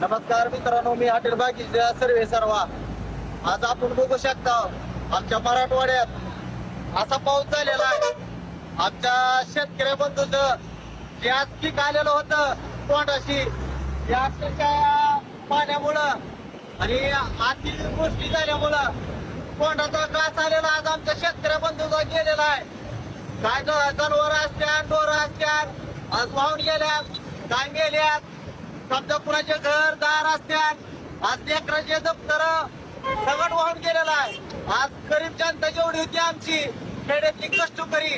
नमस्कार मित्रांनो मी हॉटेल बाकी सर्वे सर्वा. आज आपण बघू शकता आमच्या मराठवाड्यात असा पाऊस झालेला आहे. आमच्या शेतकऱ्या बंधूच जे आज पीक आलेलं होतं तोंडाशी या अक्षरशः पाण्यामुळं आणि आतील गोष्टी झाल्यामुळं तोंडाचा त्रास आलेला आज आमच्या शेतकऱ्या बंधूचा गेलेला आहे. काय जनावर असत्या डोर असत्या आज वाहून गेल्यात काय गेल्यात समजा कुणाचे घर दार असत्यात आज लेकराचे दप्तर सगळं वाहून गेलेलं आहे. आज गरीब जनता जेवढी होती आमची खेड्यातली कष्टकरी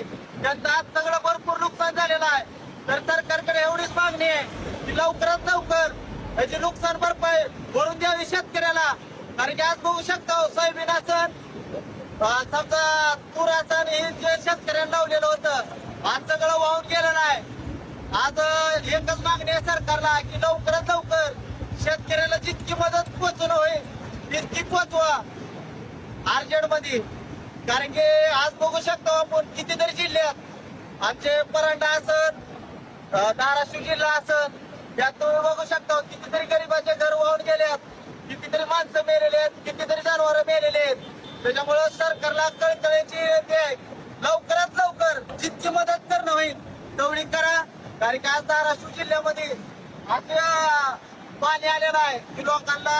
त्यांचं आज सगळं भरपूर नुकसान झालेलं आहे. तर सरकारकडे एवढीच मागणी आहे की लवकरात लवकर याची नुकसान भरपाई भरून द्यावी शेतकऱ्याला. कारण की आज बघू शकतो हो, सोयाबीन असन समजा तूर असन हे जे शेतकऱ्यांना लावलेलं होतं आज सगळं वाहून गेलेलं आहे. आज एकच मागणी आहे सरकारला की लवकरात लवकर शेतकऱ्याला जितकी मदत पोहोचणं होईल तितकी पोहोचवा. आरजेडमध्ये. कारण की आज बघू शकतो आपण कितीतरी जिल्ह्यात आमचे परांडा असत धाराशिव जिल्हा असत त्यात तुम्ही बघू शकता कितीतरी गरिबाचे घर वाहून गेल्यात कितीतरी माणसं मेलेले आहेत कितीतरी जनावर मेलेले आहेत. त्याच्यामुळं सरकारला कळकळ्याची आहे. लवकरात लवकर जितकी मदत करणं होईल तेवढी करा कारण की आज धाराशिव जिल्ह्यामध्ये असं पाणी आलेलं आहे. की लोकांना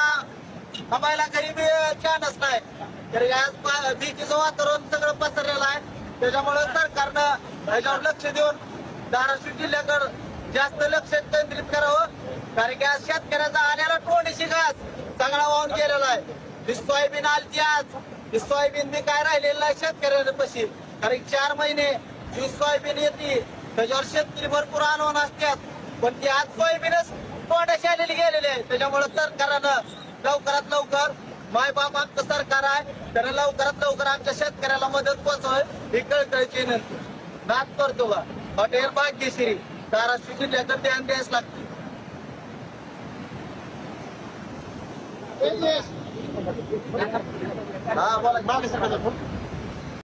थांबायला गरीबी चान्स नाही. तर आज भीतीचं वातावरण सगळं पसरलेलं आहे. त्याच्यामुळे सरकारनं ह्याच्यावर लक्ष देऊन धाराशिव जिल्ह्याकडे जास्त लक्ष केंद्रित करावं. कारण की आज शेतकऱ्याचा आल्याला टोणीशी घास सगळा वाहून गेलेला आहे. ही सोयाबीन आलती आज. ही सोयाबीन बी काय राहिलेलं आहे शेतकऱ्याला पशी. कारण चार महिने जी सोयाबीन येते. त्याच्यावर शेतकरी भरपूर आणून असतात. पण ती आज सोयाबीनच तोंडाशी आलेली गेलेली आहे. त्याच्यामुळे सरकारनं लवकरात लवकर माय बाप आमचं सरकार आहे तर लवकरात लवकर आमच्या शेतकऱ्याला मदत पोहोचव ही कळकळीची विनंती. नाच करतो का हॉटेल भाग्यश्री धाराशिव जिल्ह्याचं ध्यान द्यायच लागतं. हा बोला.